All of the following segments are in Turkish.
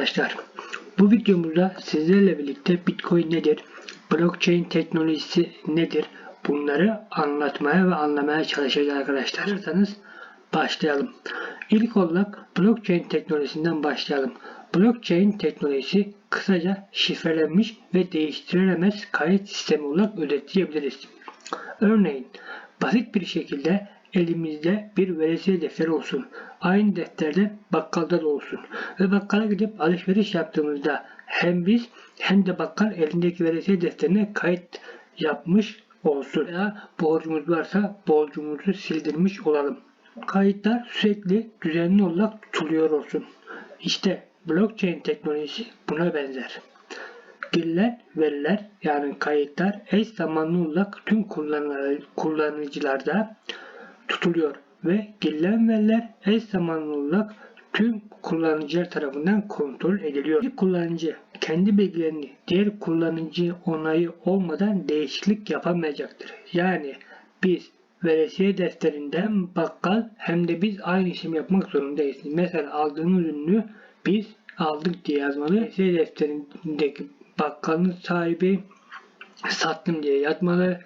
arkadaşlar. Bu videomuzda sizlerle birlikte Bitcoin nedir, blockchain teknolojisi nedir bunları anlatmaya ve anlamaya çalışacağız arkadaşlar. Hazırsanız başlayalım. İlk olarak blockchain teknolojisinden başlayalım. Blockchain teknolojisi kısaca şifrelenmiş ve değiştirilemez kayıt sistemi olarak özetleyebiliriz. Örneğin basit bir şekilde elimizde bir veresiye defteri olsun. Aynı defterde bakkalda da olsun. Ve bakkala gidip alışveriş yaptığımızda hem biz hem de bakkal elindeki veresiye defterine kayıt yapmış olsun. Veya borcumuz varsa borcumuzu sildirmiş olalım. Kayıtlar sürekli düzenli olarak tutuluyor olsun. İşte blockchain teknolojisi buna benzer. Girilen veriler yani kayıtlar eş zamanlı olarak tüm kullanıcı- kullanıcılarda tutuluyor ve girilen veriler eş zamanlı olarak tüm kullanıcılar tarafından kontrol ediliyor. Bir kullanıcı kendi bilgilerini diğer kullanıcı onayı olmadan değişiklik yapamayacaktır. Yani biz veresiye defterinden bakkal hem de biz aynı işlemi yapmak zorundayız. Mesela aldığımız ürünü biz aldık diye yazmalı. Veresiye defterindeki bakkalın sahibi sattım diye yazmalı.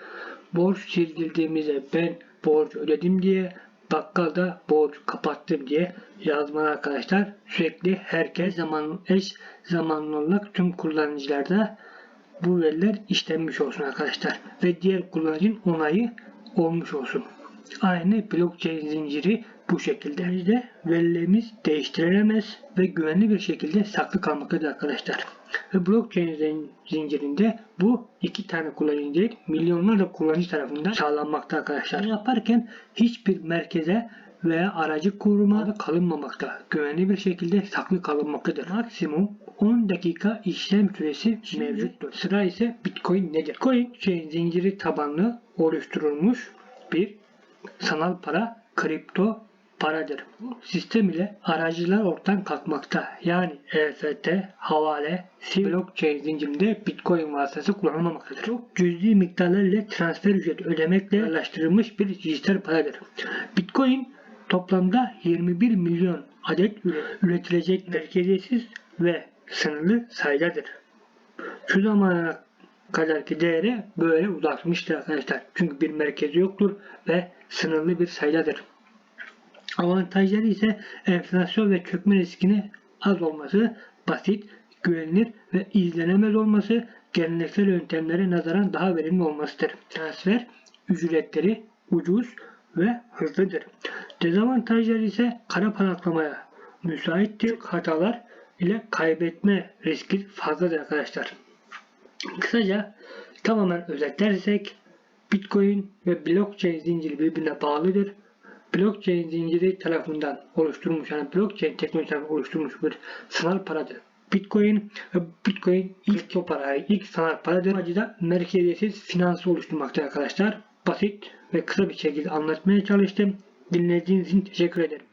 Borç sildirdiğimizde ben borç ödedim diye bakkalda borç kapattım diye yazmalı arkadaşlar. Sürekli herkes zaman eş zamanlı olarak tüm kullanıcılarda bu veriler işlenmiş olsun arkadaşlar. Ve diğer kullanıcının onayı olmuş olsun. Aynı blockchain zinciri bu şekilde. Bizde verilerimiz değiştirilemez ve güvenli bir şekilde saklı kalmaktadır arkadaşlar. Ve blockchain zin- zincirinde bu iki tane kullanıcı değil milyonlarca kullanıcı tarafından sağlanmakta arkadaşlar. Bunu yaparken hiçbir merkeze veya aracı kuruma kalınmamakta. Güvenli bir şekilde saklı kalınmaktadır. Maksimum 10 dakika işlem süresi mevcuttur. Sıra ise Bitcoin nedir? Bitcoin chain zinciri tabanlı oluşturulmuş bir sanal para kripto paradır. Bu sistem ile aracılar ortadan kalkmakta. Yani EFT, havale, sil blockchain zincirinde Bitcoin vasıtası kullanılmamaktadır. Çok cüzi miktarlarla transfer ücreti ödemekle yerleştirilmiş bir dijital paradır. Bitcoin toplamda 21 milyon adet üre- üretilecek merkeziyetsiz ve sınırlı sayıdadır. Şu zamana kadarki değeri böyle ulaşmıştır arkadaşlar. Çünkü bir merkezi yoktur ve sınırlı bir sayıdadır. Avantajları ise enflasyon ve çökme riskini az olması, basit, güvenilir ve izlenemez olması, geleneksel yöntemlere nazaran daha verimli olmasıdır. Transfer ücretleri ucuz ve hızlıdır. Dezavantajları ise kara para aklamaya müsaittir. Hatalar ile kaybetme riski fazladır arkadaşlar. Kısaca tamamen özetlersek Bitcoin ve blockchain zinciri birbirine bağlıdır. Blockchain zinciri tarafından oluşturulmuş yani blockchain teknolojisi tarafından oluşturulmuş bir sanal paradır. Bitcoin ve Bitcoin ilk o para, ilk sanal paradır. Amacı da merkeziyetsiz finansı oluşturmakta arkadaşlar. Basit ve kısa bir şekilde anlatmaya çalıştım. Dinlediğiniz için teşekkür ederim.